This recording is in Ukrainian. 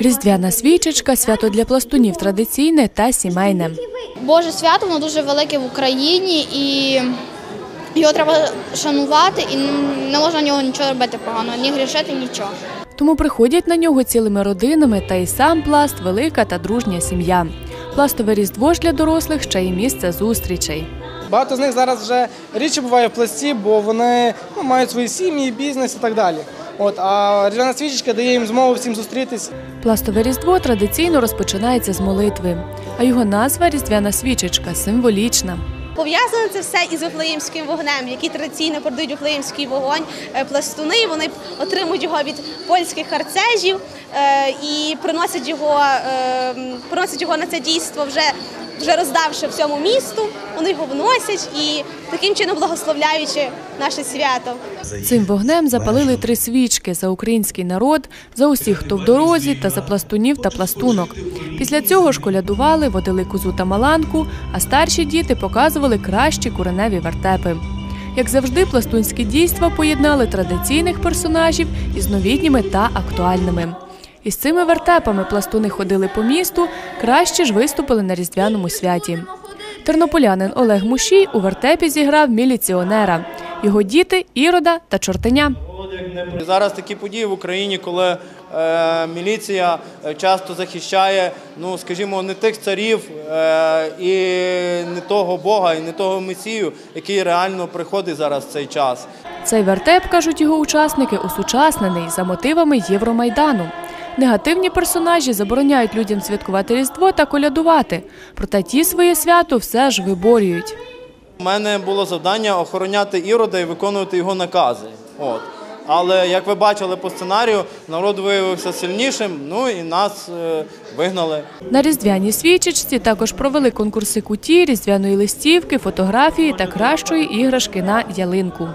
Різдвяна свічечка свято для пластунів традиційне та сімейне. Боже свято, воно дуже велике в Україні і його треба шанувати, і не можна на нього нічого робити поганого, ні грішити, нічого. Тому приходять на нього цілими родинами, та й сам пласт велика та дружня сім'я. Пластове різдво ж для дорослих ще й місце зустрічей. Багато з них зараз вже рідше буває в пласті, бо вони ну, мають свої сім'ї, бізнес і так далі. От, а різдвяна свічечка дає їм змогу всім зустрітись. Пластове різдво традиційно розпочинається з молитви, а його назва різдвяна свічечка символічна. Пов'язане це все із вифлеємським вогнем, який традиційно продають вифлеємський вогонь е, пластуни. Вони отримують його від польських харцежів е, і приносять його, е, приносять його на це дійство вже. Вже роздавши всьому місту, вони його вносять і таким чином благословляючи наше свято. Цим вогнем запалили три свічки за український народ, за усіх, хто в дорозі, та за пластунів та пластунок. Після цього ж колядували, водили козу та маланку, а старші діти показували кращі куреневі вертепи. Як завжди, пластунські дійства поєднали традиційних персонажів із новітніми та актуальними. Із цими вертепами пластуни ходили по місту, краще ж виступили на різдвяному святі. Тернополянин Олег Мушій у вертепі зіграв міліціонера. Його діти Ірода та Чортеня. Зараз такі події в Україні, коли е, міліція е, часто захищає, ну скажімо, не тих царів е, і не того Бога, і не того Месію, який реально приходить зараз в цей час. Цей вертеп, кажуть його учасники, усучаснений за мотивами Євромайдану. Негативні персонажі забороняють людям святкувати Різдво та колядувати, проте ті своє свято все ж виборюють. У мене було завдання охороняти ірода і виконувати його накази. От. Але як ви бачили по сценарію, народ виявився сильнішим, ну і нас е, вигнали. На різдвяній свічечці також провели конкурси куті, різдвяної листівки, фотографії та кращої іграшки на ялинку.